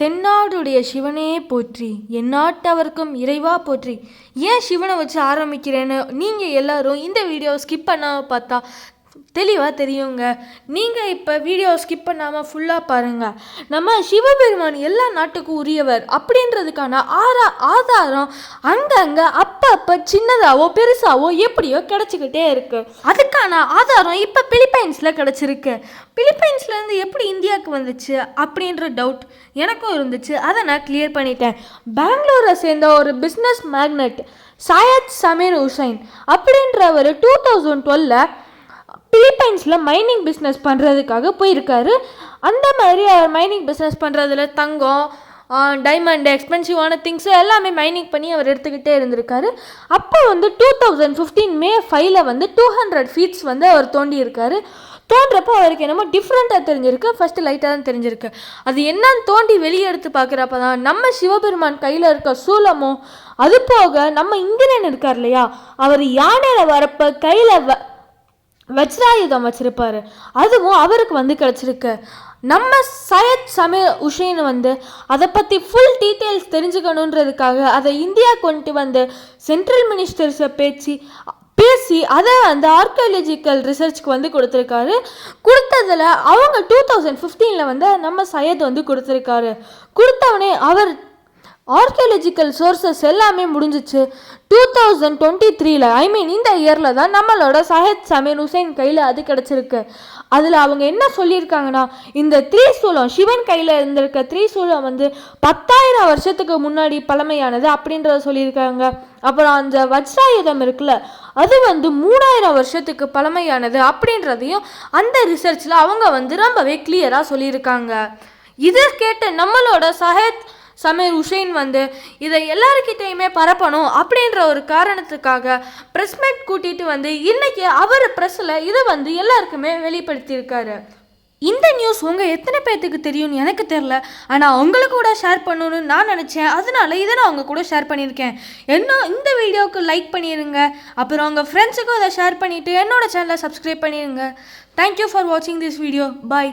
தென்னாடுடைய சிவனே போற்றி எந்நாட்டவர்க்கும் இறைவா போற்றி. ஏன் சிவனை வச்சு ஆரம்பிக்கிறேன்னு நீங்கள் எல்லாரும் இந்த வீடியோ ஸ்கிப் பண்ணாமல் பார்த்தா தெளிவாக தெரியுங்க. நீங்கள் இப்போ வீடியோ ஸ்கிப் பண்ணாமல் ஃபுல்லாக பாருங்கள் நம்ம சிவபெருமான் எல்லா நாட்டுக்கும் உரியவர் அப்படின்றதுக்கான ஆரா ஆதாரம் அங்கங்கே அப்பப்போ சின்னதாகவோ பெருசாகவோ எப்படியோ கிடச்சிக்கிட்டே இருக்குது அதுக்கான ஆதாரம் இப்போ பிலிப்பைன்ஸில் கிடச்சிருக்கு. பிலிப்பைன்ஸ்லேருந்து எப்படி இந்தியாவுக்கு வந்துச்சு அப்படின்ற டவுட் எனக்கும் இருந்துச்சு. அதை நான் கிளியர் பண்ணிட்டேன். பெங்களூரை சேர்ந்த ஒரு பிஸ்னஸ் மேக்னெட் சாயத் சமீர் ஹுசைன் அப்படின்றவர் டூ தௌசண்ட் டுவெல்ல பிலிப்பைன்ஸில் மைனிங் பிஸ்னஸ் பண்ணுறதுக்காக போயிருக்காரு. அந்த மாதிரி அவர் மைனிங் பிஸ்னஸ் பண்ணுறதுல தங்கம் டைமண்ட் எக்ஸ்பென்சிவான திங்ஸு எல்லாமே மைனிங் பண்ணி அவர் எடுத்துக்கிட்டே இருந்திருக்காரு. அப்போ வந்து டூ தௌசண்ட் ஃபிஃப்டீன் மே ஃபைவ்ல வந்து டூ ஹண்ட்ரட் ஃபீட்ஸ் வந்து அவர் தோண்டியிருக்காரு. தோன்றப்போ அவருக்கு என்னமோ டிஃப்ரெண்ட்டாக தெரிஞ்சிருக்கு. ஃபஸ்ட்டு லைட்டாக தான் தெரிஞ்சிருக்கு. அது என்னன்னு தோண்டி வெளியே எடுத்து பார்க்குறப்ப தான் நம்ம சிவபெருமான் கையில் இருக்க சூலமும் அது போக நம்ம இந்திரன் இருக்கார் இல்லையா? அவர் யானையில் வரப்போ கையில் வ வஜ்ராயுதம் வச்சுருப்பார். அதுவும் அவருக்கு வந்து கிடச்சிருக்கு. நம்ம சையத் சமீர் உஷேன் வந்து அதை பற்றி ஃபுல் டீட்டெயில்ஸ் தெரிஞ்சுக்கணுன்றதுக்காக அதை இந்தியா கொண்டு வந்து சென்ட்ரல் மினிஸ்டர்ஸை பேச்சு பேசி அதை வந்து ஆர்கியாலஜிக்கல் ரிசர்ச்க்கு வந்து கொடுத்துருக்காரு. கொடுத்ததில் அவங்க டூ தௌசண்ட் ஃபிஃப்டீனில் வந்து நம்ம சையத் வந்து கொடுத்துருக்காரு. கொடுத்தவனே அவர் ஆர்கியாலஜிக்கல் சோர்சஸ் எல்லாமே முடிஞ்சிச்சு. டூ தௌசண்ட் டுவெண்ட்டி த்ரீல ஐ மீன் இந்த இயரில் தான் நம்மளோட சஹத் சமீர் ஹுசைன் கையில் அது கிடச்சிருக்கு. அதில் அவங்க என்ன சொல்லியிருக்காங்கன்னா இந்த த்ரீசூலம் சிவன் கையில் இருந்திருக்க த்ரீசூலம் வந்து பத்தாயிரம் வருஷத்துக்கு முன்னாடி பழமையானது அப்படின்றத சொல்லியிருக்காங்க. அப்புறம் அந்த வஜ்ராயுதம் இருக்குல்ல அது வந்து மூணாயிரம் வருஷத்துக்கு பழமையானது அப்படின்றதையும் அந்த ரிசர்ச்சில் அவங்க வந்து ரொம்பவே கிளியராக சொல்லியிருக்காங்க. இதை கேட்ட நம்மளோட சஹத் சமீர் உஷைன் வந்து இதை எல்லாருக்கிட்டையுமே பரப்பணும் அப்படின்ற ஒரு காரணத்துக்காக ப்ரெஸ் மீட் கூட்டிகிட்டு வந்து இன்னைக்கு அவர் ப்ரெஸ்ஸில் இதை வந்து எல்லாருக்குமே வெளிப்படுத்தியிருக்காரு. இந்த நியூஸ் உங்கள் எத்தனை பேர்த்துக்கு தெரியும்னு எனக்கு தெரில ஆனால் உங்களுக்கு கூட ஷேர் பண்ணணும்னு நான் நினச்சேன். அதனால இதை நான் உங்கள் கூட ஷேர் பண்ணியிருக்கேன். என்ன இந்த வீடியோவுக்கு லைக் பண்ணிடுங்க அப்புறம் உங்கள் ஃப்ரெண்ட்ஸுக்கும் இதை ஷேர் பண்ணிவிட்டு என்னோட சேனலை சப்ஸ்கிரைப் பண்ணிடுங்க தேங்க்யூ ஃபார் வாட்சிங் திஸ் வீடியோ பாய்